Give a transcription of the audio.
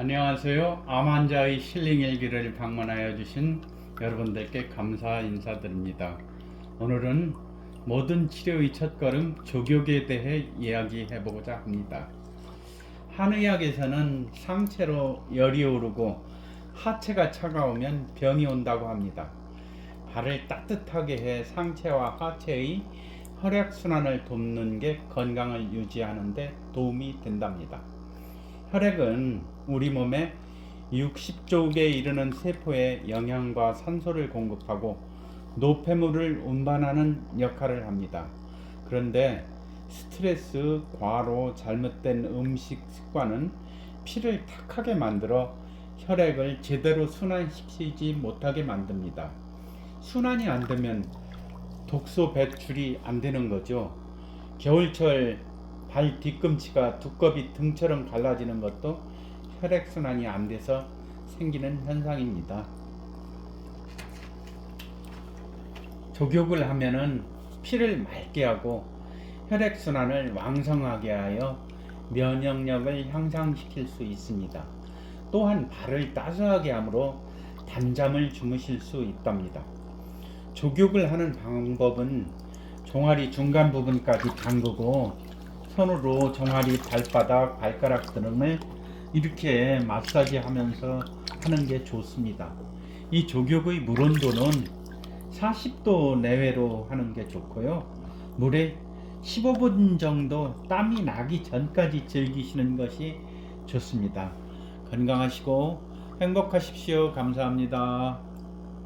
안녕하세요. 암 환자의 힐링 일기를 방문하여 주신 여러분들께 감사 인사드립니다. 오늘은 모든 치료의 첫걸음 조격에 대해 이야기해 보고자 합니다. 한의학에서는 상체로 열이 오르고 하체가 차가우면 병이 온다고 합니다. 발을 따뜻하게 해 상체와 하체의 혈액 순환을 돕는 게 건강을 유지하는 데 도움이 된답니다. 혈액은 우리 몸에 60조 개에 이르는 세포에 영양과 산소를 공급하고 노폐물을 운반하는 역할을 합니다. 그런데 스트레스, 과로, 잘못된 음식 습관은 피를 탁하게 만들어 혈액을 제대로 순환시키지 못하게 만듭니다. 순환이 안 되면 독소 배출이 안 되는 거죠. 겨울철 발 뒤꿈치가 두꺼비 등처럼 갈라지는 것도 혈액 순환이 안 돼서 생기는 현상입니다. 조격을 하면은 피를 맑게 하고 혈액 순환을 왕성하게 하여 면역력을 향상시킬 수 있습니다. 또한 발을 따스하게 함으로 단잠을 주무실 수 있답니다. 조격을 하는 방법은 종아리 중간 부분까지 담그고 손으로 종아리 발바닥 발가락 등을 이렇게 마사지 하면서 하는 게 좋습니다. 이 조격의 물 온도는 40도 내외로 하는 게 좋고요. 물에 15분 정도 땀이 나기 전까지 즐기시는 것이 좋습니다. 건강하시고 행복하십시오. 감사합니다.